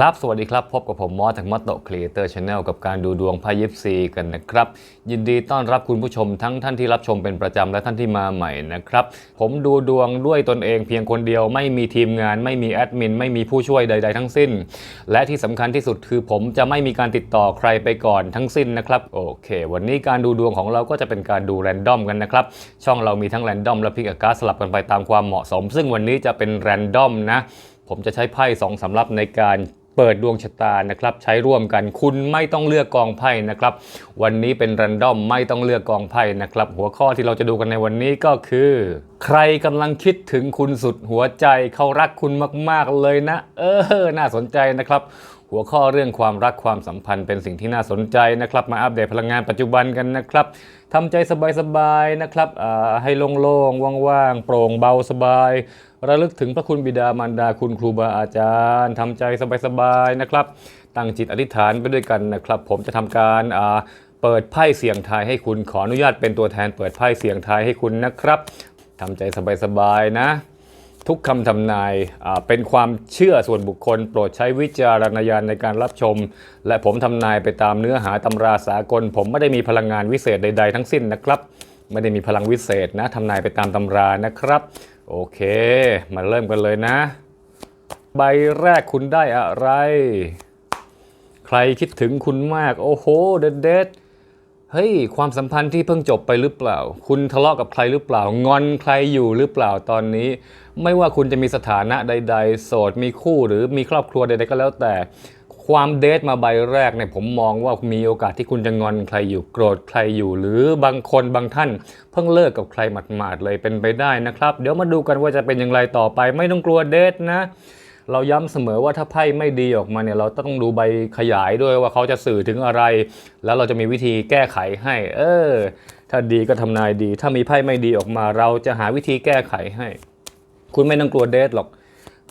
ครับ สวัสดีครับ พบกับผมมอสจากมอตโตครีเอเตอร์ชาแนลกับการดูดวงไพ่ยิปซีกันนะครับ ยินดีต้อนรับคุณผู้ชมทั้งท่านที่รับชมเป็นประจำและท่านที่มาใหม่นะครับ ผมดูดวงด้วยตนเองเพียงคนเดียวไม่มีทีมงาน ไม่มีแอดมิน ไม่มีผู้ช่วยใด ๆ ทั้งสิ้น และที่สำคัญที่สุดคือผมจะไม่มีการติดต่อใครไปก่อนทั้งสิ้นนะครับโอเค วันนี้การดูดวงของเราก็จะเป็นการดูแรนดอมกันนะครับช่องเรามีทั้งแรนดอมและพิกอาการสลับกันไปตามความเหมาะสม ซึ่งวันนี้จะเป็นแรนดอมนะผมจะใช้ไพ่สองสำรับในการ เปิดดวงชะตานะครับใช้ร่วมกันคุณไม่ต้องเลือกกองไพ่นะครับ วันนี้เป็นแรนดอมไม่ต้องเลือกกองไพ่นะครับ หัวข้อที่เราจะดูกันในวันนี้ก็คือ ใครกำลังคิดถึงคุณสุดหัวใจเขารักคุณมาก ๆ เลยนะ เออ น่าสนใจนะครับ หัวข้อเรื่องความรักความสัมพันธ์เป็นสิ่งที่น่าสนใจนะครับ มาอัปเดตพลังงานปัจจุบันกันนะครับทำใจสบายๆนะครับอ่าให้โล่งๆว่างๆโปร่งเบาสบาย ระลึกถึงพระคุณบิดามารดาคุณครูบาอาจารย์ทำใจสบายๆนะครับ ตั้งจิตอธิษฐานไปด้วยกันนะครับ ผมจะทำการเปิดไพ่เสียงทายให้คุณขออนุญาตเป็นตัวแทนเปิดไพ่เสียงทายให้คุณนะครับทำใจสบายๆนะ ทุกคำทำนายาเป็นความเชื่อส่วนบุคคล โปรดใช้วิจารณญาณในการรับชม และผมทำนายไปตามเนื้อหาตำราสากล ผมไม่ได้มีพลังงานวิเศษใด ๆ ทั้งสิ้นนะครับ ไม่ได้มีพลังวิเศษนะทำนายไปตามตำรานะครับ โอเค มาเริ่มกันเลยนะ ใบแรกคุณได้อะไร ใครคิดถึงคุณมาก โอ้โห เด็ดเด็ดเฮ้ย ความสัมพันธ์ที่เพิ่งจบไปหรือเปล่า คุณทะเลาะกับใครหรือเปล่า งอนใครอยู่หรือเปล่าตอนนี้ ไม่ว่าคุณจะมีสถานะใด ๆ โสด มีคู่หรือมีครอบครัวใด ๆ ก็แล้วแต่ ความเดทมาใบแรกเนี่ยผมมองว่ามีโอกาสที่คุณจะงอนใครอยู่โกรธใครอยู่ หรือบางคนบางท่าน เพิ่งเลิกกับใครหมาดๆเลยเป็นไปได้นะครับ เดี๋ยวมาดูกันว่าจะเป็นอย่างไรต่อไป ไม่ต้องกลัวเดทนะ เราย้ำเสมอว่าถ้าไพ่ไม่ดีออกมาเนี่ยเราต้องดูใบขยายด้วยว่าเขาจะสื่อถึงอะไร แล้วเราจะมีวิธีแก้ไขให้ เออ ถ้าดีก็ทำนายดี ถ้ามีไพ่ไม่ดีออกมา เราจะหาวิธีแก้ไขให้ คุณไม่ต้องกลัวเดทหรอก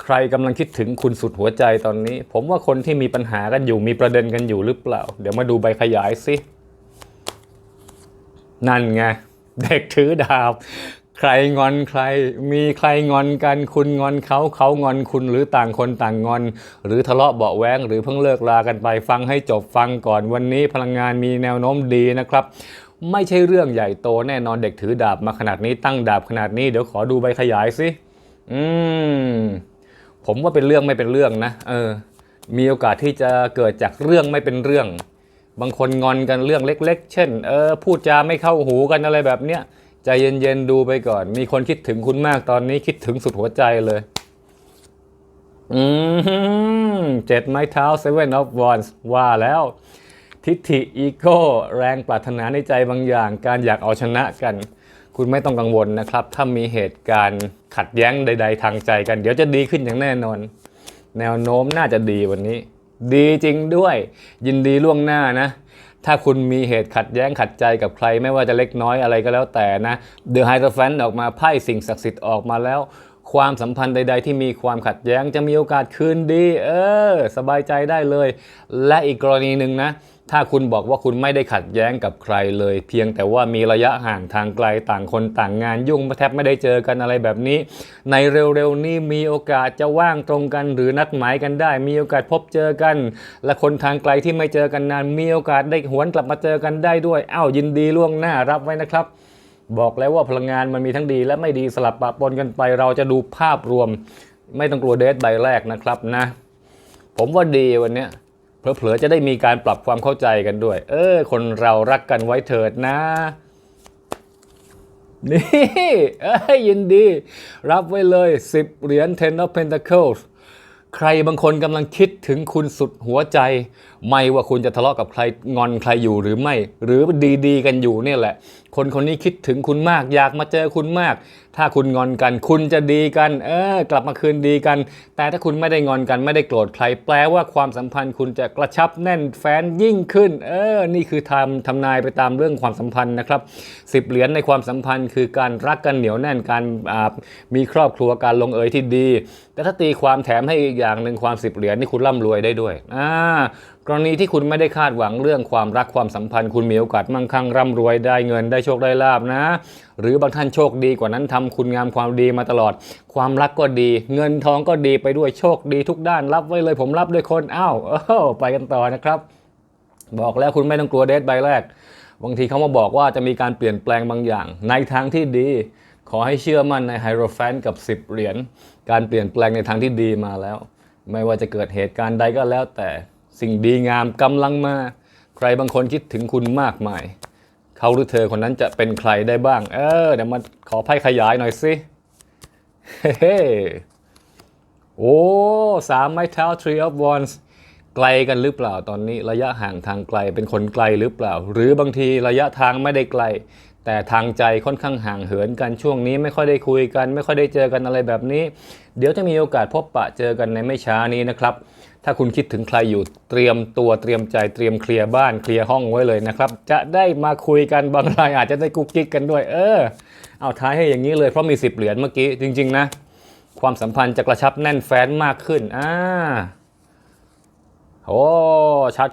ใครกำลังคิดถึงคุณสุดหัวใจตอนนี้ ผมว่าคนที่มีปัญหากันอยู่มีประเด็นกันอยู่หรือเปล่า เดี๋ยวมาดูใบขยายสินั่นไง เด็กถือดาบ ใครงอนใคร มีใครงอนกันคุณงอนเขาเขางอนคุณหรือต่างคนต่างงอน หรือทะเลาะเบาแวงหรือเพิ่งเลิกลากันไปฟังให้จบฟังก่อนวันนี้พลังงานมีแนวโน้มดีนะครับ ไม่ใช่เรื่องใหญ่โตแน่นอนเด็กถือดาบมาขนาดนี้ตั้งดาบขนาดนี้เดี๋ยวขอดูใบขยายสิอืม ผมว่าเป็นเรื่องไม่เป็นเรื่องนะเออมีโอกาสที่จะเกิดจากเรื่องไม่เป็นเรื่อง บางคนงอนกันเรื่องเล็ก ๆ เช่นเออพูดจาไม่เข้าหูกันอะไรแบบเนี้ยใจเย็นๆดูไปก่อน มีคนคิดถึงคุณมากตอนนี้คิดถึงสุดหัวใจเลย อืมเจ็ดไม้เท้า Seven of Wands ว่าแล้ว ทิฐิอีโก้แรงปรารถนาในใจบางอย่าง การอยากเอาชนะกัน คุณไม่ต้องกังวลนะครับ ถ้ามีเหตุการณ์ ขัดแย้งใด ๆ ทางใจกัน เดี๋ยวจะดีขึ้นอย่างแน่นอน แนวโน้มน่าจะดีวันนี้ ดีจริงด้วย ยินดีล่วงหน้านะ ถ้าคุณมีเหตุขัดแย้งขัดใจกับใครไม่ว่าจะเล็กน้อยอะไรก็แล้วแต่นะ The h i e r o p h a n t ออกมาไพ่สิ่งศักดิ์สิทธิ์ออกมาแล้ว ความสัมพันธ์ใด ๆ ที่มีความขัดแย้งจะมีโอกาสคืนดี เออ สบายใจได้เลย และอีกกรณีหนึ่งนะ ถ้าคุณบอกว่าคุณไม่ได้ขัดแย้งกับใครเลย เพียงแต่ว่ามีระยะห่างทางไกลต่างคนต่างงานยุ่งแทบไม่ได้เจอกันอะไรแบบนี้ ในเร็วๆนี้มีโอกาสจะว่างตรงกัน หรือนัดหมายกันได้ มีโอกาสพบเจอกัน และคนทางไกลที่ไม่เจอกันนาน มีโอกาสได้หวนกลับมาเจอกันได้ด้วยอ้าวยินดีล่วงหน้ารับไว้นะครับบอกแล้วว่าพลังงานมันมีทั้งดีและไม่ดีสลับปะปนกันไป เราจะดูภาพรวม ไม่ต้องกลัวเดทใบแรกนะครับนะ ผมว่าดีวันเนี้ย เผลอๆจะได้มีการปรับความเข้าใจกันด้วย เออ คนเรารักกันไว้เถิดนะ นี่เอ้ยยินดี รับไว้เลย 10 เหรียญ Ten of Pentacles ใครบางคนกำลังคิดถึงคุณสุดหัวใจ ไม่ว่าคุณจะทะเลาะกับใครงอนใครอยู่หรือไม่ หรือดีๆ กันอยู่เนี่ยแหละ คนคนนี้คิดถึงคุณมาก อยากมาเจอคุณมาก ถ้าคุณงอนกัน คุณจะดีกัน เออกลับมาคืนดีกัน แต่ถ้าคุณไม่ได้งอนกันไม่ได้โกรธใคร แปลว่าความสัมพันธ์คุณจะกระชับแน่นแฟนยิ่งขึ้น เออ นี่คือทำทำนายไปตามเรื่องความสัมพันธ์นะครับสิบเหรียญในความสัมพันธ์คือการรักกันเหนียวแน่นการมีครอบครัวการลงเอยที่ดี แต่ถ้าตีความแถมให้อีกอย่างหนึ่งความสิบเหรียญนี่คุณร่ำรวยได้ด้วยอ่า กรณีที่คุณไม่ได้คาดหวังเรื่องความรักความสัมพันธ์ คุณมีโอกาสมั่งคั่งร่ำรวยได้เงินได้โชคได้ลาบนะ หรือบางท่านโชคดีกว่านั้นทำคุณงามความดีมาตลอด ความรักก็ดี เงินทองก็ดีไปด้วยโชคดีทุกด้านรับไว้เลยผมรับด้วยคนอ้าวไปกันต่อนะครับ บอกแล้วคุณไม่ต้องกลัวเดทใบแรกบางทีเขามาบอกว่าจะมีการเปลี่ยนแปลงบางอย่าง ในทางที่ดี ขอให้เชื่อมั่นในไฮโรแฟนกับ 10 เหรียญการเปลี่ยนแปลงในทางที่ดีมาแล้ว ไม่ว่าจะเกิดเหตุการณ์ใดก็แล้วแต่ สิ่งดีงามกำลังมา ใครบางคนคิดถึงคุณมากมาย เขาหรือเธอคนนั้นจะเป็นใครได้บ้าง เออเดี๋ยวมาขอไพ่ขยายหน่อยสิเฮ้โอ้สามไม้เท้า Three of Wands ไกลกันหรือเปล่าตอนนี้ระยะห่างทางไกลเป็นคนไกลหรือเปล่า หรือบางทีระยะทางไม่ได้ไกล แต่ทางใจค่อนข้างห่างเหินกันช่วงนี้ไม่ค่อยได้คุยกัน ไม่ค่อยได้เจอกันอะไรแบบนี้ เดี๋ยวจะมีโอกาสพบปะเจอกันในไม่ช้านี้นะครับ ถ้าคุณคิดถึงใครอยู่เตรียมตัวเตรียมใจเตรียมเคลียร์บ้านเคลียร์ห้องไว้เลยนะครับ จะได้มาคุยกันบางรายอาจจะได้กุ๊กกิ๊กกันด้วย เออ เอาท้ายให้อย่างนี้เลยเพราะมีสิบเหรียญเมื่อกี้จริง ๆ นะ ความสัมพันธ์จะกระชับแน่นแฟ้นมากขึ้นอ่าโอ้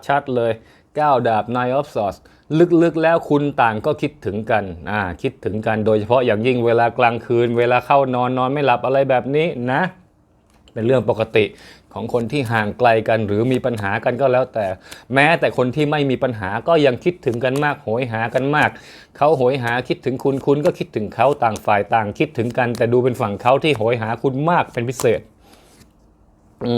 ชัด ๆ เลย9ดาบ Nine of Swords ลึกๆแล้วคุณต่างก็คิดถึงกันอ่าคิดถึงกันโดยเฉพาะอย่างยิ่งเวลากลางคืน เวลาเข้านอนนอนไม่หลับอะไรแบบนี้นะ เป็นเรื่องปกติ ของคนที่ห่างไกลกันหรือมีปัญหากันก็แล้วแต่แม้แต่คนที่ไม่มีปัญหาก็ยังคิดถึงกันมากโหยหากันมาก เขาโหยหาคิดถึงคุณคุณก็คิดถึงเขาต่างฝ่ายต่างคิดถึงกัน แต่ดูเป็นฝั่งเขาที่โหยหาคุณมากเป็นพิเศษอื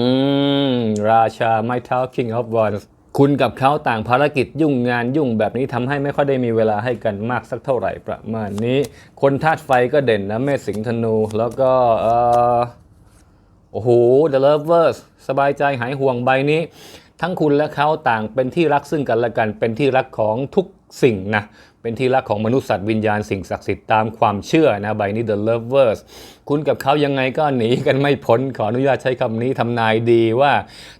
มราชาไม้เท้า King of Wands คุณกับเขาต่างภารกิจยุ่งงานยุ่งแบบนี้ทำให้ไม่ค่อยได้มีเวลาให้กันมากสักเท่าไหร่ประมาณนี้ คนธาตุไฟก็เด่นนะแม่สิงธนูแล้วก็เออ โอ้โห The Lovers สบายใจหายห่วงใบนี้ ทั้งคุณและเขาต่างเป็นที่รักซึ่งกันและกันเป็นที่รักของทุกสิ่งนะ เป็นที่รักของมนุษย์สัตว์วิญญาณสิ่งศักดิ์สิทธิ์ตามความเชื่อนะใบนี้ The Lovers คุณกับเขายังไงก็หนีกันไม่พ้นขออนุญาตใช้คำนี้ทำนายดีว่า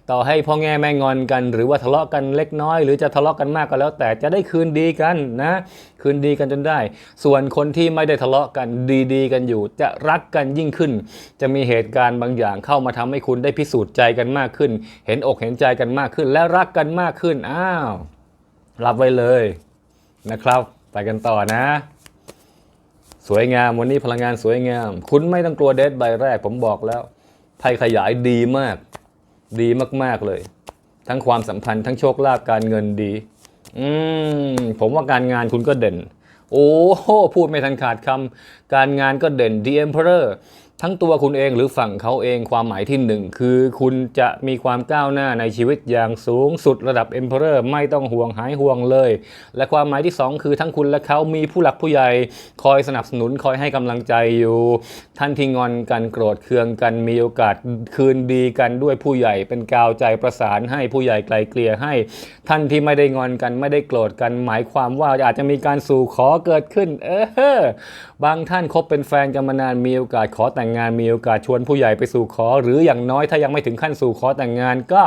ต่อให้พ่อแง่แม่งอนกัน หรือว่าทะเลาะกันเล็กน้อย หรือจะทะเลาะกันมากก็แล้ว แต่จะได้คืนดีกันนะ คืนดีกันจนได้ ส่วนคนที่ไม่ได้ทะเลาะกันดีๆ กันอยู่ จะรักกันยิ่งขึ้น จะมีเหตุการณ์บางอย่างเข้ามาทำให้คุณได้พิสูจน์ใจกันมากขึ้น เห็นอกเห็นใจกันมากขึ้น และรักกันมากขึ้นอ้าวรับไว้เลยนะครับ ไปกันต่อนะ สวยงามวันนี้พลังงานสวยงาม คุณไม่ต้องกลัวเดทใบแรกผมบอกแล้ว ไพ่ขยายดีมาก ดีมากๆเลย ทั้งความสัมพันธ์ทั้งโชคลาภการเงินดี อืมผมว่าการงานคุณก็เด่น โอ้โหพูดไม่ทันขาดคำการงานก็เด่น The Emperor ทั้งตัวคุณเองหรือฝั่งเขาเองความหมายที่หนึ่งคือคุณจะมีความก้าวหน้าในชีวิตอย่างสูงสุดระดับ Emperor ไม่ต้องห่วงหายห่วงเลย และความหมายที่สองคือทั้งคุณและเขามีผู้หลักผู้ใหญ่ คอยสนับสนุนคอยให้กำลังใจอยู่ท่านที่งอนกันโกรธเคืองกันมีโอกาสคืนดีกันด้วยผู้ใหญ่เป็นกาวใจประสานให้ผู้ใหญ่ไกลเกลี่ยให้ ท่านที่ไม่ได้งอนกันไม่ได้โกรธกัน หมายความว่าอาจจะมีการสู่ขอเกิดขึ้น เออบางท่านคบเป็นแฟนกันมานานมีโอกาสขอแต่งงานมีโอกาสชวนผู้ใหญ่ไปสู่ขอ หรืออย่างน้อยถ้ายังไม่ถึงขั้นสู่ขอแต่งงานก็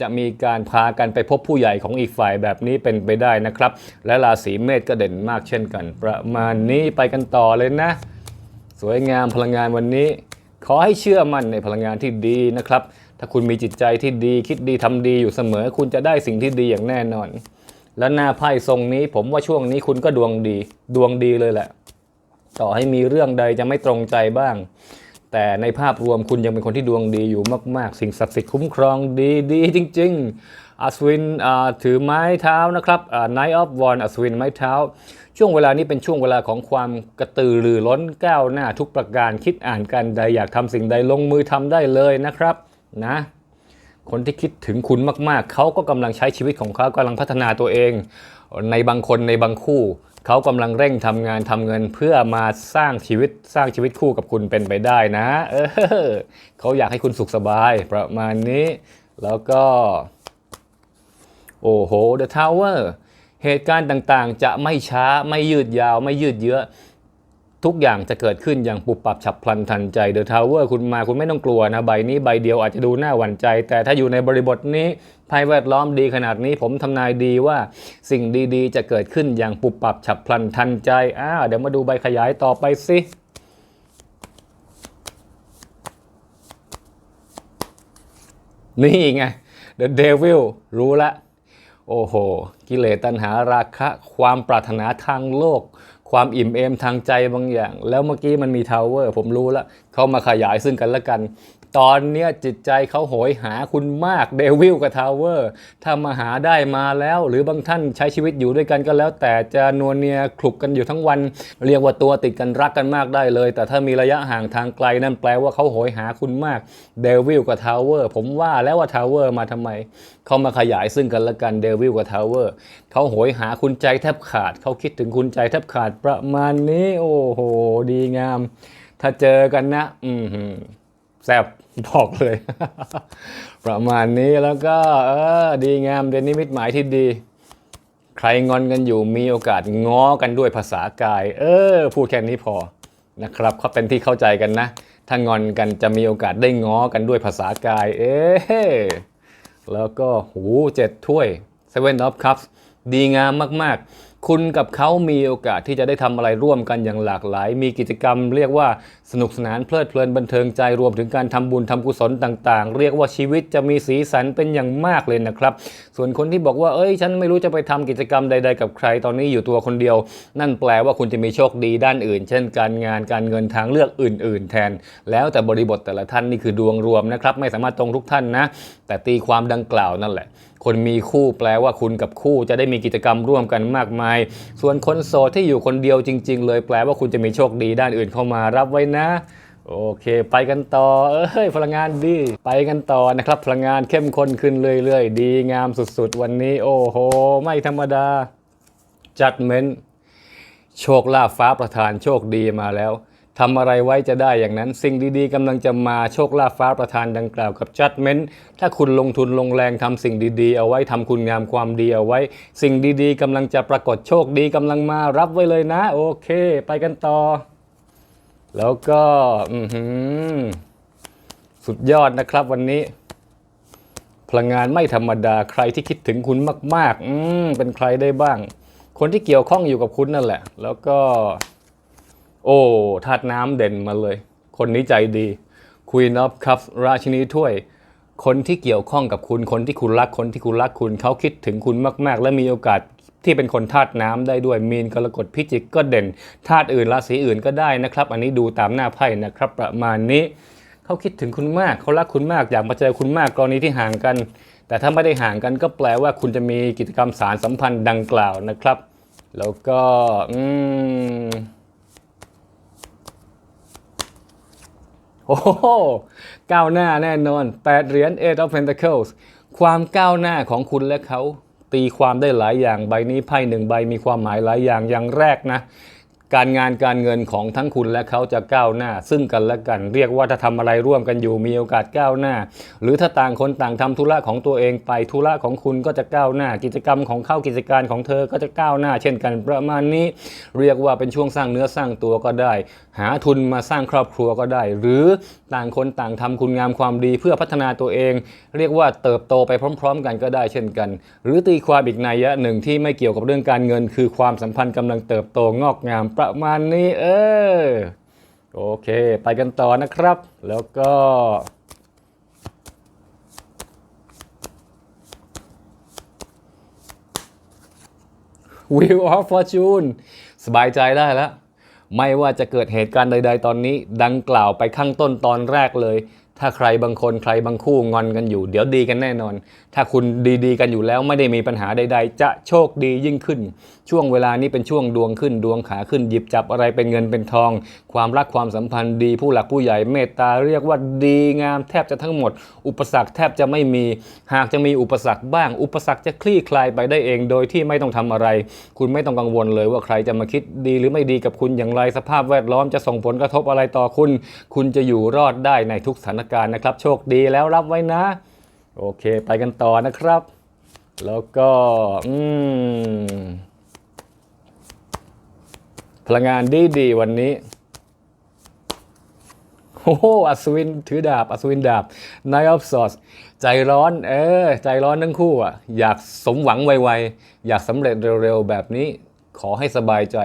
จะมีการพากันไปพบผู้ใหญ่ของอีกฝ่ายแบบนี้เป็นไปได้นะครับ และราศีเมษก็เด่นมากเช่นกัน ประมาณนี้ไปกันต่อเลยนะ สวยงามพลังงานวันนี้ ขอให้เชื่อมั่นในพลังงานที่ดีนะครับ ถ้าคุณมีจิตใจที่ดีคิดดีทำดีอยู่เสมอ คุณจะได้สิ่งที่ดีอย่างแน่นอน และหน้าไพ่ทรงนี้ผมว่าช่วงนี้คุณก็ดวงดี ดวงดีเลยแหละ ต่อให้มีเรื่องใดจะไม่ตรงใจบ้าง แต่ในภาพรวมคุณยังเป็นคนที่ดวงดีอยู่มาก ๆ สิ่งศักดิ์สิทธิ์คุ้มครองดีดีจริง ๆอัศวินถือไม้เท้านะครับ Knight of Wands อัศวินไม้เท้า ช่วงเวลานี้เป็นช่วงเวลาของความกระตือรือร้นก้าวหน้าทุกประการคิดอ่านกันใดอยากทำสิ่งใดลงมือทำได้เลยนะครับนะคนที่คิดถึงคุณมากๆ เขาก็กำลังใช้ชีวิตของเขากำลังพัฒนาตัวเอง ในบางคนในบางคู่ เขากำลังเร่งทำงานทำเงินเพื่อมาสร้างชีวิตสร้างชีวิตคู่กับคุณเป็นไปได้นะ เออเขาอยากให้คุณสุขสบายประมาณนี้ แล้วก็ โอ้โห The Tower เหตุการณ์ต่างๆ จะไม่ช้าไม่ยืดยาวไม่ยืดเยื้อ ทุกอย่างจะเกิดขึ้นอย่างปุบปับฉับพลันทันใจเดอะทาวเวอร์คุณมาคุณไม่ต้องกลัวนะ ใบนี้ใบเดียวอาจจะดูน่าหวั่นใจ แต่ถ้าอยู่ในบริบทนี้ภัยแวดล้อมดีขนาดนี้ผมทำนายดีว่าสิ่งดีๆ จะเกิดขึ้นอย่างปุบปับฉับพลันทันใจอ้าวเดี๋ยวมาดูใบขยายต่อไปสินี่ไง The Devil รู้ละ โอ้โห กิเลสตัณหาราคะ ความปรารถนาทางโลก ความอิ่มเอมทางใจบางอย่าง แล้วเมื่อกี้มันมีทาวเวอร์ผมรู้แล้วเขามาขยายซึ่งกันและกัน ตอนเนี้ยจิตใจเขาโหยหาคุณมากเดวิลกับทาวเวอร์ถ้ามาหาได้มาแล้ว หรือบางท่านใช้ชีวิตอยู่ด้วยกันก็แล้ว แต่จะนัวเนียคลุกกันอยู่ทั้งวัน เรียกว่าตัวติดกันรักกันมากได้เลย แต่ถ้ามีระยะห่างทางไกลนั่นแปลว่าเขาโหยหาคุณมากเดวิลกับทาวเวอร์ผมว่าแล้วว่าทาวเวอร์มาทำไมเขามาขยายซึ่งกันและกันเดวิลกับทาวเวอร์เขาโหยหาคุณใจแทบขาดเขาคิดถึงคุณใจแทบขาดประมาณนี้ โอ้โห ดีงาม ถ้าเจอกันนะ อืมแซ่บ บอกเลย ประมาณนี้แล้วก็ เออ ดีงามเป็นนิมิตหมายที่ดี ใครงอนกันอยู่มีโอกาสง้อกันด้วยภาษากาย เออ พูดแค่นี้พอนะครับเขาเป็นที่เข้าใจกันนะ ถ้างอนกันจะมีโอกาสได้ง้อกันด้วยภาษากาย เอ๊แล้วก็หูเจ็ดถ้วย Seven of Cups ดีงามมากๆ คุณกับเขามีโอกาสที่จะได้ทำอะไรร่วมกันอย่างหลากหลาย มีกิจกรรมเรียกว่าสนุกสนานเพลิดเพลินบันเทิงใจรวมถึงการทำบุญทำกุศลต่างๆ เรียกว่าชีวิตจะมีสีสันเป็นอย่างมากเลยนะครับ ส่วนคนที่บอกว่าเอ้ย ฉันไม่รู้จะไปทำกิจกรรมใด ๆ กับใครตอนนี้อยู่ตัวคนเดียว นั่นแปลว่าคุณจะมีโชคดีด้านอื่น เช่น การงานการเงินทางเลือกอื่น ๆ แทน แล้วแต่บริบทแต่ละท่านนี่คือดวงรวมนะครับไม่สามารถตรงทุกท่านนะ แต่ตีความดังกล่าวนั่นแหละคนมีคู่แปลว่าคุณกับคู่จะได้มีกิจกรรมร่วมกันมากมาย ส่วนคนโสดที่อยู่คนเดียวจริง ๆ เลยแปลว่าคุณจะมีโชคดีด้านอื่นเข้ามารับไว้นะ โอเค ไปกันต่อ เอ้ย พลังงานดี ไปกันต่อนะครับ พลังงานเข้มข้นขึ้นเรื่อยๆ ดีงามสุดๆ วันนี้ โอ้โห ไม่ธรรมดา judgment โชคลาภฟ้าประทานโชคดีมาแล้วทำอะไรไว้จะได้อย่างนั้น สิ่งดีๆกำลังจะมาโชคลาภฟ้าประทานดังกล่าวกับ judgment ถ้าคุณลงทุนลงแรงทำสิ่งดีๆ เอาไว้ทำคุณงามความดีเอาไว้ สิ่งดีๆกำลังจะปรากฏโชคดีกำลังมารับไว้เลยนะ โอเค ไปกันต่อ แล้วก็สุดยอดนะครับวันนี้ พลังงานไม่ธรรมดาใครที่คิดถึงคุณมาก ๆ อืมเป็นใครได้บ้าง คนที่เกี่ยวข้องอยู่กับคุณนั่นแหละ แล้วก็ โอ้ธาตุน้ำเด่นมาเลย คนนี้ใจดี Queen of Cups ราชินีถ้วย คนที่เกี่ยวข้องกับคุณคนที่คุณรักคนที่คุณรักคุณเขาคิดถึงคุณมาก ๆ และมีโอกาส ที่เป็นคนธาตุน้ำได้ด้วยมีนกรกฎพิจิกก็เด่นธาตุอื่นราศีอื่นก็ได้นะครับ อันนี้ดูตามหน้าไพ่นะครับ ประมาณนี้เขาคิดถึงคุณมากเขารักคุณมากอยากมาเจอคุณมากกรณีที่ห่างกัน แต่ถ้าไม่ได้ห่างกันก็แปลว่าคุณจะมีกิจกรรมสารสัมพันธ์ดังกล่าวนะครับ แล้วก็อืมโอ้โหก้าวหน้าแน่นอน 8 เหรียญ Eight of Pentacles ความก้าวหน้าของคุณและเขา ตีความได้หลายอย่างใบนี้ไพ่หนึ่งใบมีความหมายหลายอย่างอย่างแรกนะ การงานการเงินของทั้งคุณและเขาจะก้าวหน้า ซึ่งกันและกัน เรียกว่าถ้าทำอะไรร่วมกันอยู่มีโอกาสก้าวหน้า หรือถ้าต่างคนต่างทำธุระของตัวเองไปธุระของคุณก็จะก้าวหน้า กิจกรรมของเขากิจการของเธอก็จะก้าวหน้า เช่นกันประมาณนี้ เรียกว่าเป็นช่วงสร้างเนื้อสร้างตัวก็ได้ หาทุนมาสร้างครอบครัวก็ได้ หรือ ต่างคนต่างทำคุณงามความดีเพื่อพัฒนาตัวเอง เรียกว่าเติบโตไปพร้อม ๆ กันก็ได้เช่นกัน หรือตีความอีกนัยยะหนึ่งที่ไม่เกี่ยวกับเรื่องการเงิน คือความสัมพันธ์กำลังเติบโตงอกงามประมาณนี้ เออโอเค ไปกันต่อนะครับ แล้วก็ Wheel of Fortune สบายใจได้แล้ว ไม่ว่าจะเกิดเหตุการณ์ใด ๆ ตอนนี้ ดังกล่าวไปข้างต้นตอนแรกเลย ถ้าใครบางคนใครบางคู่งอนกันอยู่ เดี๋ยวดีกันแน่นอน ถ้าคุณดีๆ กันอยู่แล้วไม่ได้มีปัญหาใด ๆ จะโชคดียิ่งขึ้น ช่วงเวลานี้เป็นช่วงดวงขึ้นดวงขาขึ้นหยิบจับอะไรเป็นเงินเป็นทอง ความรักความสัมพันธ์ดีผู้หลักผู้ใหญ่เมตตาเรียกว่าดีงามแทบจะทั้งหมด อุปสรรคแทบจะไม่มี หากจะมีอุปสรรคบ้าง อุปสรรคจะคลี่คลายไปได้เองโดยที่ไม่ต้องทำอะไร คุณไม่ต้องกังวลเลยว่าใครจะมาคิดดีหรือไม่ดีกับคุณอย่างไรสภาพแวดล้อมจะส่งผลกระทบอะไรต่อคุณ คุณจะอยู่รอดได้ในทุกสถานการณ์นะครับ โชคดีแล้วรับไว้นะ โอเคไปกันต่อนะครับ แล้วก็อืมพลังงานดีดีๆวันนี้โอ้โหอัศวินถือดาบ อัศวินดาบ Knight of Swords ใจร้อน เออ ใจร้อนทั้งคู่อะ อยากสมหวังไวๆ อยากสำเร็จเร็วๆ แบบนี้ ขอให้สบายใจ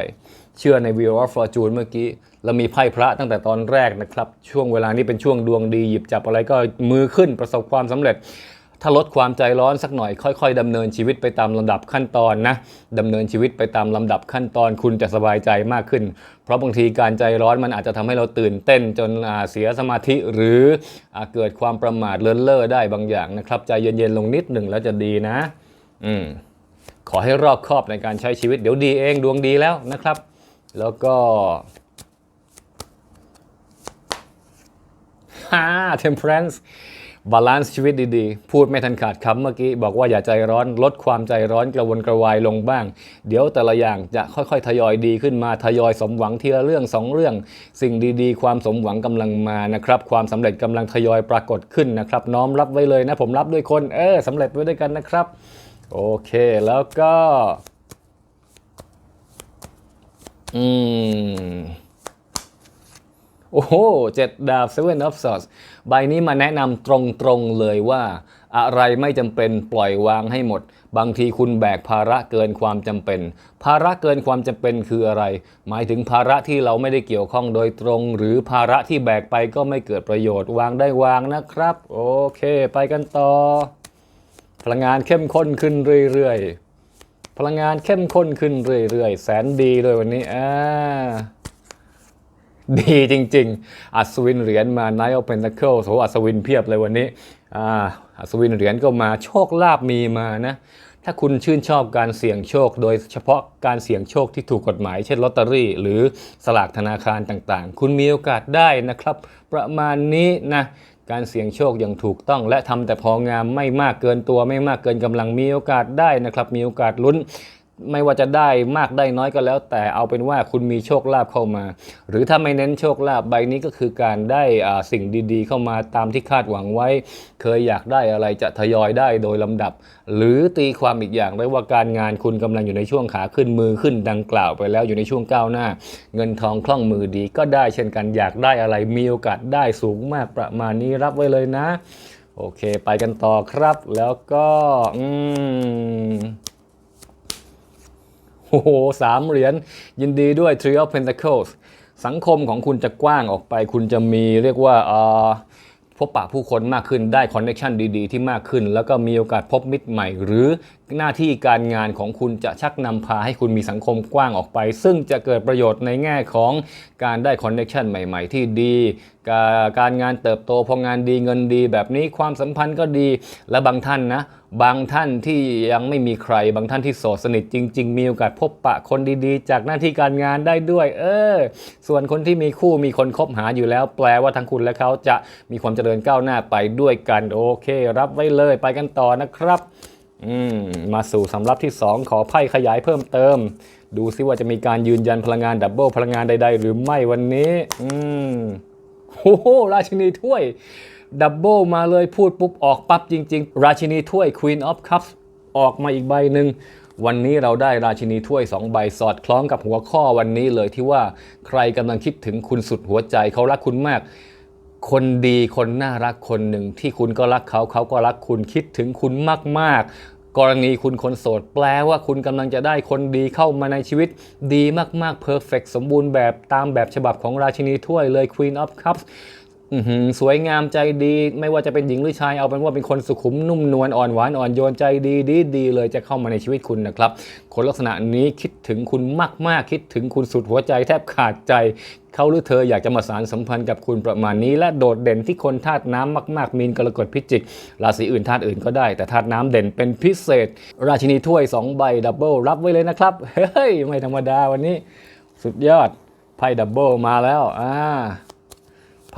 เชื่อใน Wheel of Fortune เมื่อกี้ เรามีไพ่พระตั้งแต่ตอนแรกนะครับ ช่วงเวลานี้เป็นช่วงดวงดีหยิบจับอะไรก็มือขึ้นประสบความสำเร็จ ถ้าลดความใจร้อนสักหน่อยค่อย ๆดำเนินชีวิตไปตามลำดับขั้นตอนนะดำเนินชีวิตไปตามลำดับขั้นตอนคุณจะสบายใจมากขึ้น เพราะบางทีการใจร้อนมันอาจจะทำให้เราตื่นเต้นจนเสียสมาธิหรืออเกิดความประมาทเลินเล่อได้บางอย่างนะครับใจเย็นๆลงนิดหนึ่งแล้วจะดีนะ อืมขอให้รอบคอบในการใช้ชีวิตเดี๋ยวดีเองดวงดีแล้วนะครับ แล้วก็ฮ่า temperance บาลานซ์ชีวิตดีๆ พูดไม่ทันขาดคำเมื่อกี้ บอกว่าอย่าใจร้อนลดความใจร้อนกระวนกระวายลงบ้าง เดี๋ยวแต่ละอย่างจะค่อยๆ ทยอยดีขึ้นมาทยอยสมหวังทีละเรื่องสองเรื่อง สิ่งดีๆ ความสมหวังกำลังมานะครับ ความสำเร็จกำลังทยอยปรากฏขึ้นนะครับ น้อมรับไว้เลยนะผมรับด้วยคน เออสำเร็จไว้ด้วยกันนะครับ โอเคแล้วก็ อืม โอ้โหเจ็ดดาบ Seven of Swords ใบนี้มาแนะนำตรงๆเลยว่า อะไรไม่จำเป็นปล่อยวางให้หมด บางทีคุณแบกภาระเกินความจำเป็น ภาระเกินความจำเป็นคืออะไร หมายถึงภาระที่เราไม่ได้เกี่ยวข้องโดยตรง หรือภาระที่แบกไปก็ไม่เกิดประโยชน์วางได้วางนะครับ โอเค ไปกันต่อพลังงานเข้มข้นขึ้นเรื่อยๆ พลังงานเข้มข้นขึ้นเรื่อยๆ แสนดีเลยวันนี้อ่าดีจริง ๆ อัศวินเหรียญมา Knight of Pentacles โหอัศวินเพียบเลยวันนี้อ่าอัศวินเหรียญก็มาโชคลาภมีมานะ ถ้าคุณชื่นชอบการเสี่ยงโชค โดยเฉพาะการเสี่ยงโชคที่ถูกกฎหมาย เช่นลอตเตอรี่ หรือสลากธนาคารต่างๆ คุณมีโอกาสได้นะครับ ประมาณนี้นะ การเสี่ยงโชคอย่างถูกต้อง และทำแต่พองามไม่มากเกินตัวไม่มากเกินกำลังมีโอกาสได้นะครับ มีโอกาสลุ้น ไม่ว่าจะได้มากได้น้อยก็แล้ว แต่เอาเป็นว่าคุณมีโชคลาภเข้ามา หรือถ้าไม่เน้นโชคลาภใบนี้ก็คือการได้สิ่งดีๆ เข้ามาตามที่คาดหวังไว้ เคยอยากได้อะไรจะทยอยได้โดยลำดับ หรือตีความอีกอย่างได้ว่าการงานคุณกำลังอยู่ในช่วงขาขึ้นมือขึ้นดังกล่าวไปแล้วอยู่ในช่วงก้าวหน้า เงินทองคล่องมือดีก็ได้เช่นกันอยากได้อะไรมีโอกาสได้สูงมากประมาณนี้รับไว้เลยนะ โอเค ไปกันต่อครับ แล้วก็อืม โอ้โหสามเหรียญยินดีด้วย Tree of Pentacles สังคมของคุณจะกว้างออกไป คุณจะมีเรียกว่าเอ่อพบปะผู้คนมากขึ้นได้คอนเน t ชันดีๆ ที่มากขึ้น แล้วก็มีโอกาสพบมิตรใหม่ หรือหน้าที่การงานของคุณจะชักนำพาให้คุณมีสังคมกว้างออกไป ซึ่งจะเกิดประโยชน์ในแง่ของการได้คอนเน t ชันใหม่ๆ ที่ดีการการงานเติบโตพองานดีเงินดี แบบนี้ความสัมพันธ์ก็ดีและบางท่านนะ บางท่านที่ยังไม่มีใคร บางท่านที่โสดสนิทจริง ๆ มีโอกาสพบปะคนดีๆ จากหน้าที่การงานได้ด้วย เออ ส่วนคนที่มีคู่มีคนคบหาอยู่แล้ว แปลว่าทั้งคุณและเขาจะมีความเจริญก้าวหน้าไปด้วยกันโอเค รับไว้เลยไปกันต่อนะครับอืมมาสู่สำรับที่ 2 ขอไพ่ขยายเพิ่มเติม ดูซิว่าจะมีการยืนยันพลังงานดับเบิลพลังงานใดๆ หรือไม่วันนี้ อืมโอ้โหราชินีถ้วย ดับเบิลมาเลยพูดปุ๊บออกปั๊บจริง ๆ ราชินีถ้วย Queen of Cups ออกมาอีกใบหนึ่งวันนี้เราได้ราชินีถ้วย 2 ใบสอดคล้องกับหัวข้อวันนี้เลยที่ว่าใครกำลังคิดถึงคุณสุดหัวใจเขารักคุณมาก คนดีคนน่ารักคนหนึ่งที่คุณก็รักเขาเขาก็รักคุณคิดถึงคุณมากๆ กรณีคุณคนโสดแปลว่าคุณกำลังจะได้คนดีเข้ามาในชีวิต ดีมากๆ perfect สมบูรณ์แบบตามแบบฉบับของราชินีถ้วยเลย Queen of Cups สวยงามใจดี ไม่ว่าจะเป็นหญิงหรือชายเอาเป็นว่าเป็นคนสุขุมนุ่มนวลอ่อนหวานอ่อนโยนใจดีดีดีเลยจะเข้ามาในชีวิตคุณนะครับ คนลักษณะนี้คิดถึงคุณมากๆ คิดถึงคุณสุดหัวใจแทบขาดใจเขาหรือเธออยากจะมาสารสัมพันธ์กับคุณประมาณนี้ และโดดเด่นที่คนธาตุน้ำมาก ๆ มีนกรกฎพิจิก ราศีอื่นธาตุอื่นก็ได้ แต่ธาตุน้ำเด่นเป็นพิเศษ ราชินีถ้วย 2 ใบดับเบิลรับไว้เลยนะครับ เฮ้ย ไม่ธรรมดาวันนี้ สุดยอดไพ่ดับเบิลมาแล้วอ่า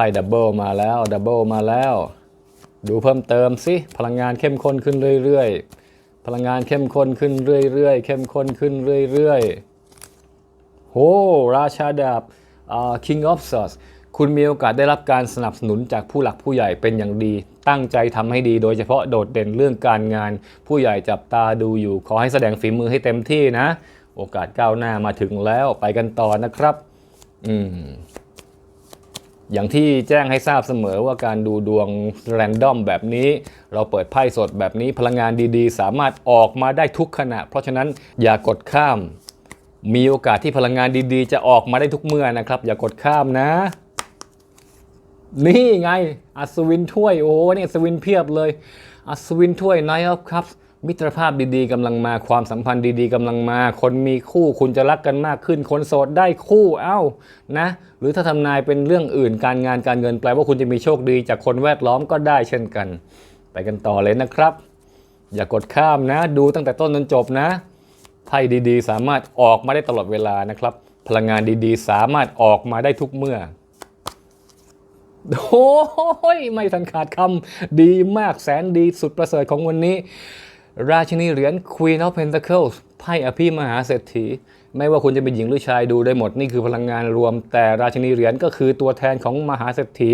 พ่ดับเบิลมาแล้วดับเบิลมาแล้ว ดูเพิ่มเติมสิพลังงานเข้มข้นขึ้นเรื่อยๆ พลังงานเข้มข้นขึ้นเรื่อยๆ เข้มข้นขึ้นเรื่อยๆโหราชาดาบอ่า King of Swords คุณมีโอกาสได้รับการสนับสนุนจากผู้หลักผู้ใหญ่เป็นอย่างดี ตั้งใจทำให้ดีโดยเฉพาะโดดเด่นเรื่องการงาน ผู้ใหญ่จับตาดูอยู่ ขอให้แสดงฝีมือให้เต็มที่นะ โอกาสก้าวหน้ามาถึงแล้วไปกันต่อนะครับ อืม อย่างที่แจ้งให้ทราบเสมอว่าการดูดวงแรนดอมแบบนี้ เราเปิดไพ่สดแบบนี้พลังงานดีๆ สามารถออกมาได้ทุกขณะ เพราะฉะนั้นอย่ากดข้าม มีโอกาสที่พลังงานดีๆ จะออกมาได้ทุกเมื่อนะครับ อย่ากดข้ามนะ นี่ไงอัศวินถ้วยโอ้เนี่ยอัศวินเพียบเลยอัศวินถ้วย Knight of Cups มิตรภาพดีๆกำลังมาความสัมพันธ์ดีๆกำลังมา คนมีคู่คุณจะรักกันมากขึ้น คนโสดได้คู่เอ้านะ หรือถ้าทำนายเป็นเรื่องอื่นการงานการเงินแปลว่าคุณจะมีโชคดีจากคนแวดล้อมก็ได้เช่นกัน ไปกันต่อเลยนะครับ อย่ากดข้ามนะ ดูตั้งแต่ต้นจนจบนะไพ่ดีๆ สามารถออกมาได้ตลอดเวลานะครับ พลังงานดีๆ สามารถออกมาได้ทุกเมื่อโอ้ยไม่ทันขาดคำดีมากแสนดีสุดประเสริฐของวันนี้ ราชินีเหรียญ Queen of Pentacles ไพ่อภิมหาเศรษฐี ไม่ว่าคุณจะเป็นหญิงหรือชายดูได้หมด นี่คือพลังงานรวม แต่ราชินีเหรียญก็คือตัวแทนของมหาเศรษฐี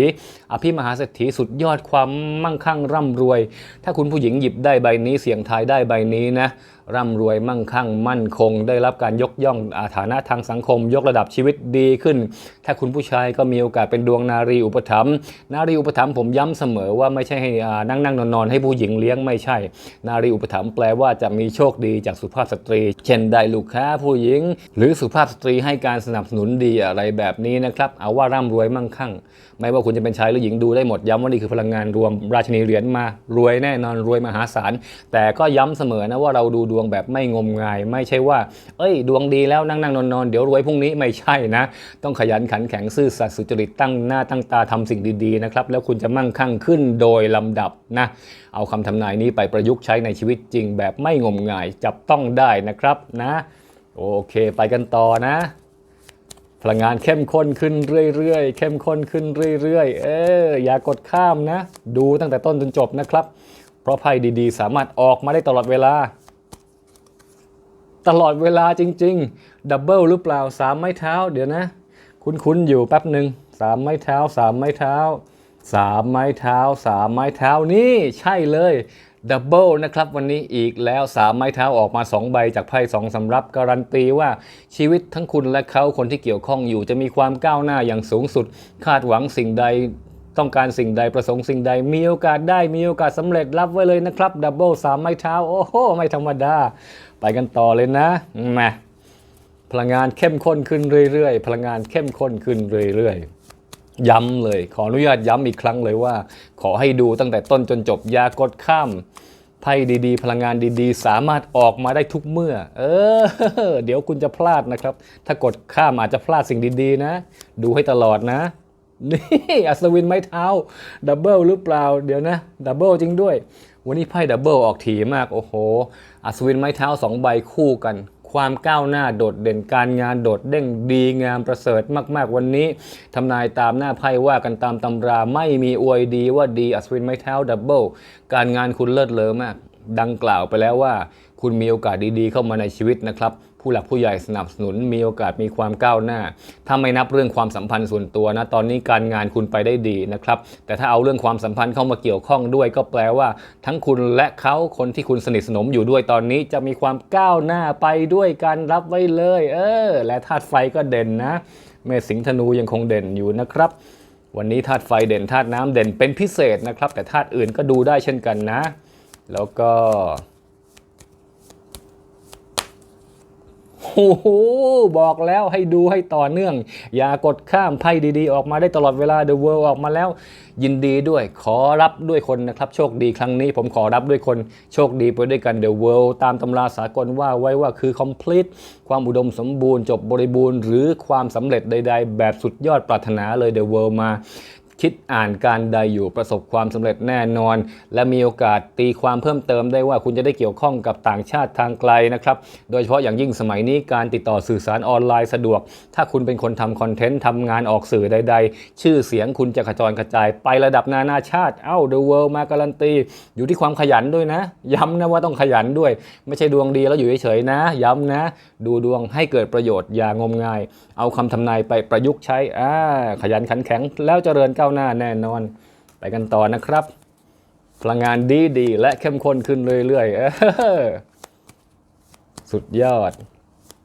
อภิมหาเศรษฐีสุดยอดความมั่งคั่งร่ำรวย ถ้าคุณผู้หญิงหยิบได้ใบนี้เสี่ยงทายได้ใบนี้นะ ร่ำรวยมั่งคั่งมั่นคง ได้รับการยกย่องอาฐานะทางสังคม ยกระดับชีวิตดีขึ้น ถ้าคุณผู้ชายก็มีโอกาสเป็นดวงนารีอุปถัมภ์นารีอุปถัมภ์ผมย้ำเสมอว่าไม่ใช่ให้นั่งนั่งนอนนอนให้ผู้หญิงเลี้ยงไม่ใช่ นารีอุปถัมภ์แปลว่าจะมีโชคดีจากสุภาพสตรี เช่นได้ลูกค้าผู้หญิง หรือสุภาพสตรีให้การสนับสนุนดีอะไรแบบนี้นะครับเอาว่าร่ำรวยมั่งคั่ง ไม่ว่าคุณจะเป็นชายหรือหญิงดูได้หมดย้ำว่านี่คือพลังงานรวม ราชินีเหรียญมารวยแน่นอนรวยมหาศาล แต่ก็ย้ำเสมอนะว่าเราดูดวงแบบไม่งมงาย ไม่ใช่ว่า เอ้ย ดวงดีแล้วนั่งนั่งนอนนอนเดี๋ยวรวยพรุ่งนี้ไม่ใช่นะ ต้องขยันขันแข็งซื่อสัตย์สุจริตตั้งหน้าตั้งตาทำสิ่งดีๆนะครับแล้วคุณจะมั่งคั่งขึ้นโดยลำดับนะเอาคำทำนายนี้ไปประยุกต์ใช้ในชีวิตจริง แบบไม่งมงายจับต้องได้นะครับนะ โอเค ไปกันต่อนะ พลังงานเข้มข้นขึ้นเรื่อยๆ เข้มข้นขึ้นเรื่อยๆ เอออย่ากดข้ามนะ ดูตั้งแต่ต้นจนจบนะครับ เพราะไพ่ดีๆ สามารถออกมาได้ตลอดเวลา ตลอดเวลาจริงๆ ดับเบิลหรือเปล่าสามไม้เท้า เดี๋ยวนะ คุ้นๆ อยู่แป๊บหนึ่งสามไม้เท้าสามไม้เท้าสามไม้เท้าสามไม้เท้านี่ใช่เลย ดับเบิลนะครับวันนี้อีกแล้วสามไม้เท้าออกมา 2 ใบจากไพ่สองสำรับการันตีว่าชีวิตทั้งคุณและเขาคนที่เกี่ยวข้องอยู่ จะมีความก้าวหน้าอย่างสูงสุด คาดหวังสิ่งใดต้องการสิ่งใดประสงค์สิ่งใด มีโอกาสได้มีโอกาสสำเร็จรับไว้เลยนะครับดับเบิลสามไม้เท้า โอ้โห ไม่ธรรมดา ไปกันต่อเลยนะมาพลังงานเข้มข้นขึ้นเรื่อยๆ พลังงานเข้มข้นขึ้นเรื่อยๆ ย้ำเลย ขออนุญาตย้ำอีกครั้งเลยว่า ขอให้ดูตั้งแต่ต้นจนจบยากดข้ามไพ่ดีๆ พลังงานดีๆ สามารถออกมาได้ทุกเมื่อ เออ เดี๋ยวคุณจะพลาดนะครับ ถ้ากดข้ามอาจจะพลาดสิ่งดีๆ นะ ดูให้ตลอดนะ นี่อัศวินไม้เท้า ดับเบิลหรือเปล่า เดี๋ยวนะ ดับเบิลจริงด้วย วันนี้ไพ่ดับเบิลออกถี่มาก โอ้โห อัศวินไม้เท้าสองใบคู่กัน ความก้าวหน้าโดดเด่นการงานโดดเด้งดีงามประเสริฐมาก ๆ วันนี้ทำนายตามหน้าไพ่ว่ากันตามตำราไม่มีอวยดีว่าดีอัศวินไม้เท้าดับเบิลการงานคุณเลิศเลอมาก ดังกล่าวไปแล้วว่า คุณมีโอกาสดีๆเข้ามาในชีวิตนะครับ ผู้หลักผู้ใหญ่สนับสนุนมีโอกาสมีความก้าวหน้า ถ้าไม่นับเรื่องความสัมพันธ์ส่วนตัวนะตอนนี้การงานคุณไปได้ดีนะครับ แต่ถ้าเอาเรื่องความสัมพันธ์เข้ามาเกี่ยวข้องด้วย ก็แปลว่า ทั้งคุณและเขาคนที่คุณสนิทสนมอยู่ด้วยตอนนี้จะมีความก้าวหน้าไปด้วยกันรับไว้เลย เออ และธาตุไฟก็เด่นนะเมษสิงห์ธนูยังคงเด่นอยู่นะครับวันนี้ธาตุไฟเด่นธาตุน้ำเด่นเป็นพิเศษนะครับ แต่ธาตุอื่นก็ดูได้เช่นกันนะ แล้วก็ โอ้โหบอกแล้วให้ดูให้ต่อเนื่อง อย่ากดข้ามไพ่ดีๆ ออกมาได้ตลอดเวลา The World ออกมาแล้ว ยินดีด้วยขอรับด้วยคนนะครับโชคดีครั้งนี้ผมขอรับด้วยคนโชคดีไปด้วยกัน The World ตามตำราสากลว่าไว้ว่าคือ complete ความอุดมสมบูรณ์จบบริบูรณ์ หรือความสำเร็จใด ๆ แบบสุดยอดปรารถนาเลย The World มา คิดอ่านการใดอยู่ประสบความสำเร็จแน่นอน และมีโอกาสตีความเพิ่มเติมได้ว่าคุณจะได้เกี่ยวข้องกับต่างชาติทางไกลนะครับ โดยเฉพาะอย่างยิ่งสมัยนี้การติดต่อสื่อสารออนไลน์สะดวก ถ้าคุณเป็นคนทำคอนเทนต์ทำงานออกสื่อใด ๆ ชื่อเสียงคุณจะกระจรกระจายไประดับนานาชาติ เอ้า The World มาการันตี อยู่ที่ความขยันด้วยนะ ย้ำนะว่าต้องขยันด้วย ไม่ใช่ดวงดีแล้วอยู่เฉยๆนะ ย้ำนะ ดูดวงให้เกิดประโยชน์อย่างงมงาย เอาคำทำนายไปประยุกต์ใช้อ่าขยันขันแข็งแล้วเจริญก้าวหน้าแน่นอน ไปกันต่อนะครับ พลังงานดีดีๆและเข้มข้นขึ้นเรื่อยๆสุดยอด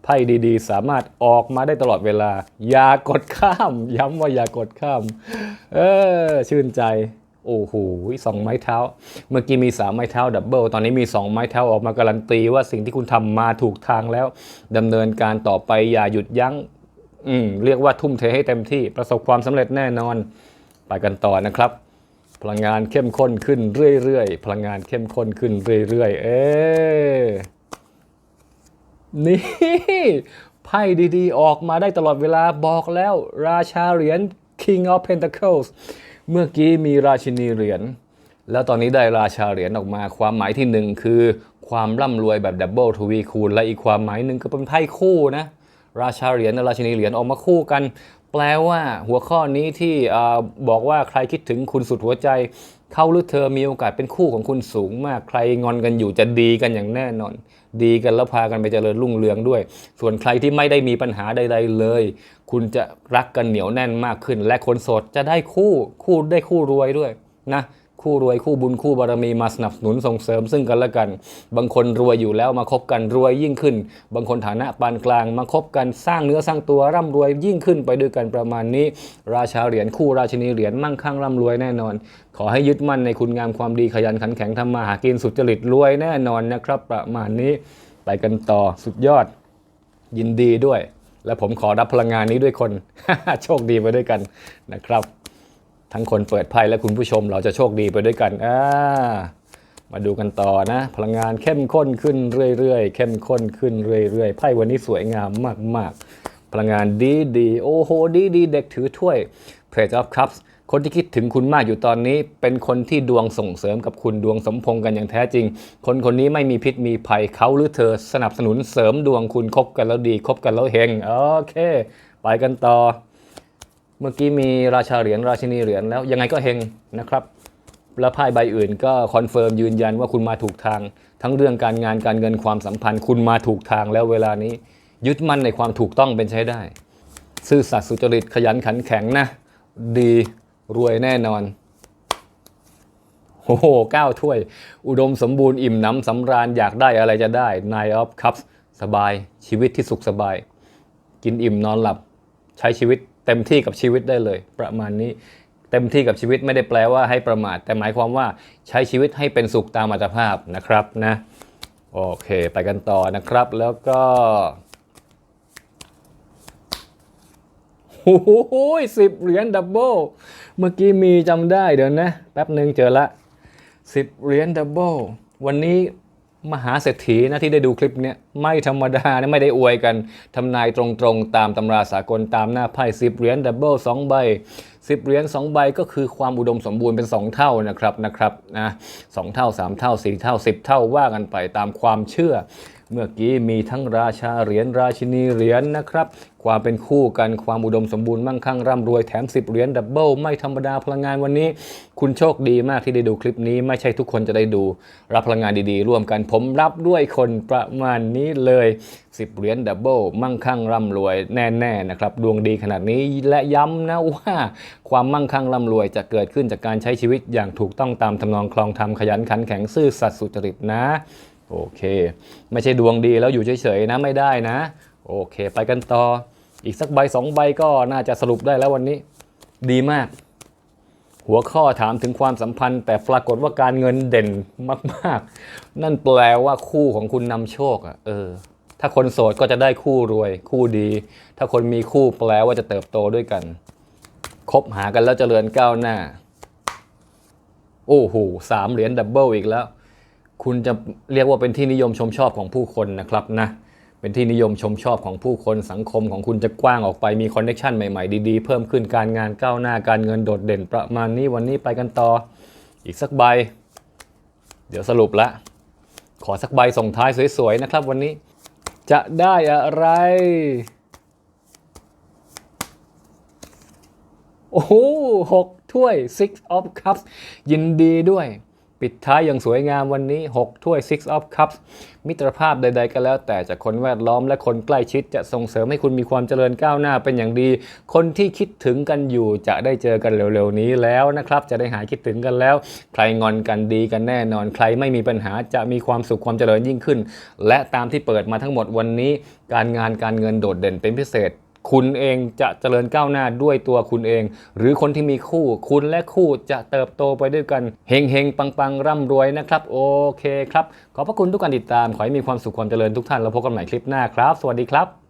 ไพ่ดีๆ สามารถออกมาได้ตลอดเวลา อย่ากดข้าม ย้ำว่าอย่ากดข้าม เออ ชื่นใจโอ้โหสองไม้เท้า เมื่อกี้มีสามไม้เท้าดับเบิล ตอนนี้มีสองไม้เท้าออกมาการันตีว่าสิ่งที่คุณทำมาถูกทางแล้วดำเนินการต่อไปอย่าหยุดยั้ง อืม เรียกว่าทุ่มเทให้เต็มที่ประสบความสำเร็จแน่นอน กันต่อนะครับ พลังงานเข้มข้นขึ้นเรื่อยๆ พลังงานเข้มข้นขึ้นเรื่อยๆ เอ๊นี่ไพ่ดีๆ ออกมาได้ตลอดเวลาบอกแล้วราชาเหรียญ King of Pentacles เมื่อกี้มีราชินีเหรียญ แล้วตอนนี้ได้ราชาเหรียญออกมาความหมายที่หนึ่งคือความร่ำรวยแบบดับเบิลทวีคูณและอีกความหมายหนึ่งก็เป็นไพ่คู่นะ ราชาเหรียญและราชินีเหรียญออกมาคู่กัน แปลว่าหัวข้อนี้ที่บอกว่าใครคิดถึงคุณสุดหัวใจ เขาหรือเธอมีโอกาสเป็นคู่ของคุณสูงมาก ใครงอนกันอยู่จะดีกันอย่างแน่นอน ดีกันแล้วพากันไปเจริญรุ่งเรืองด้วย ส่วนใครที่ไม่ได้มีปัญหาใด ๆเลย คุณจะรักกันเหนียวแน่นมากขึ้น และคนโสดจะได้คู่คู่ได้คู่รวยด้วยนะ คู่รวยคู่บุญคู่บารมีมาสนับสนุนส่งเสริมซึ่งกันและกัน บางคนรวยอยู่แล้วมาคบกันรวยยิ่งขึ้น บางคนฐานะปานกลางมาคบกันสร้างเนื้อสร้างตัวร่ำรวยยิ่งขึ้นไปด้วยกันประมาณนี้ ราชาเหรียญคู่ราชินีเหรียญมั่งคั่งร่ำรวยแน่นอน ขอให้ยึดมั่นในคุณงามความดีขยันขันแข็งทำมาหากินสุจริตรวยแน่นอนนะครับ ประมาณนี้ไปกันต่อสุดยอด ยินดีด้วย และผมขอรับพลังงานนี้ด้วยคน โชคดีไปด้วยกันนะครับ ทั้งคนเปิดไพ่และคุณผู้ชมเราจะโชคดีไปด้วยกันอ่ามาดูกันต่อนะ พลังงานเข้มข้นขึ้นเรื่อยๆ เข้มข้นขึ้นเรื่อยๆไพ่วันนี้สวยงามมากๆ พลังงานดีดีๆโอ้โหดีดีๆเด็กถือถ้วย Page of Cups คนที่คิดถึงคุณมากอยู่ตอนนี้ เป็นคนที่ดวงส่งเสริมกับคุณดวงสมพงษ์กันอย่างแท้จริง คนคนนี้ไม่มีพิษมีภัยเขาหรือเธอสนับสนุนเสริมดวงคุณคบกันแล้วดีคบกันแล้วเฮงโอเค ไปกันต่อ เมื่อกี้มีราชาเหรียญราชินีเหรียญแล้วยังไงก็เฮงนะครับแล้วไพ่ใบอื่นก็คอนเฟิร์มยืนยันว่าคุณมาถูกทาง ทั้งเรื่องการงานการเงินความสัมพันธ์ คุณมาถูกทางแล้วเวลานี้ ยึดมั่นในความถูกต้องเป็นใช้ได้ ซื่อสัตย์สุจริตขยันขันแข็งนะ ดีรวยแน่นอนโอ้โหเก้าถ้วย อุดมสมบูรณ์อิ่มหน้ำสำราญอยากได้อะไรจะได้ Nine of Cups สบายชีวิตที่สุขสบาย กินอิ่มนอนหลับใช้ชีวิต เต็มที่กับชีวิตได้เลย ประมาณนี้เต็มที่กับชีวิตไม่ได้แปลว่าให้ประมาท แต่หมายความว่าใช้ชีวิตให้เป็นสุขตามอัตภาพนะครับนะโอเค ไปกันต่อนะครับแล้วก็โอ้โหสิบเหรียญดับเบิลเมื่อกี้มีจำได้เดี๋ยวนะ แป๊บหนึ่งเจอละสิบเหรียญดับเบิลวันนี้ มหาเศรษฐีนะที่ได้ดูคลิปนี้ไม่ธรรมดานะไม่ได้อวยกันทำนายตรงๆ ตามตำราสากลตามหน้าไพ่สิบเหรียญดับเบิลสองใบสิบเหรียญสองใบก็คือความอุดมสมบูรณ์เป็น 2 เท่านะครับนะครับนะสองเท่า 3 เท่า 4 เท่า 10 เท่าว่ากันไปตามความเชื่อ เมื่อกี้มีทั้งราชาเหรียญราชินีเหรียญนะครับ ความเป็นคู่กันความอุดมสมบูรณ์มั่งคั่งร่ำรวยแถม 10 เหรียญดับเบิลไม่ธรรมดาพลังงานวันนี้ คุณโชคดีมากที่ได้ดูคลิปนี้ ไม่ใช่ทุกคนจะได้ดู รับพลังงานดีๆ ร่วมกันผมรับด้วยคนประมาณนี้เลย 10 เหรียญดับเบิลมั่งคั่งร่ำรวยแน่ๆนะครับดวงดีขนาดนี้และย้ำนะว่า ความมั่งคั่งร่ำรวยจะเกิดขึ้นจากการใช้ชีวิตอย่างถูกต้องตามทำนองคลองธรรมขยันขันแข็งซื่อสัตย์สุจริตนะ โอเค ไม่ใช่ดวงดีแล้วอยู่เฉยๆนะไม่ได้นะ โอเค ไปกันต่อ อีกสักใบสองใบก็น่าจะสรุปได้แล้ววันนี้ ดีมาก หัวข้อถามถึงความสัมพันธ์ แต่ปรากฏว่าการเงินเด่นมาก ๆ นั่นแปลว่าคู่ของคุณนำโชคอะเออถ้าคนโสดก็จะได้คู่รวย คู่ดี ถ้าคนมีคู่แปลว่าจะเติบโตด้วยกัน คบหากันแล้วเจริญก้าวหน้า โอ้โหสามเหรียญดับเบิลอีกแล้ว คุณจะเรียกว่าเป็นที่นิยมชมชอบของผู้คนนะครับนะเป็นที่นิยมชมชอบของผู้คนสังคมของคุณจะกว้างออกไปมีคอนเนคชันใหม่ๆ ดีๆ เพิ่มขึ้นการงานก้าวหน้าการเงินโดดเด่นประมาณนี้วันนี้ไปกันต่อ อีกสักใบ เดี๋ยวสรุปละ ขอสักใบส่งท้ายสวยๆนะครับ วันนี้จะได้อะไรโอ้โหหกถ้วย six of cups ยินดีด้วย ปิดท้ายอย่างสวยงามวันนี้ 6 ถ้วย six of cups มิตรภาพใด ๆ ก็แล้ว แต่จากคนแวดล้อมและคนใกล้ชิดจะส่งเสริมให้คุณมีความเจริญก้าวหน้าเป็นอย่างดี คนที่คิดถึงกันอยู่จะได้เจอกันเร็ว ๆ นี้แล้วนะครับ จะได้หายคิดถึงกันแล้ว ใครงอนกันดีกันแน่นอน ใครไม่มีปัญหาจะมีความสุขความเจริญยิ่งขึ้น และตามที่เปิดมาทั้งหมดวันนี้ การงานการเงินโดดเด่นเป็นพิเศษ คุณเองจะเจริญก้าวหน้าด้วยตัวคุณเอง หรือคนที่มีคู่ คุณและคู่จะเติบโตไปด้วยกันเฮงเฮงปังปังร่ำรวยนะครับ โอเคครับ ขอบพระคุณทุกการติดตาม ขอให้มีความสุขความเจริญทุกท่าน แล้วพบกันใหม่คลิปหน้าครับ สวัสดีครับ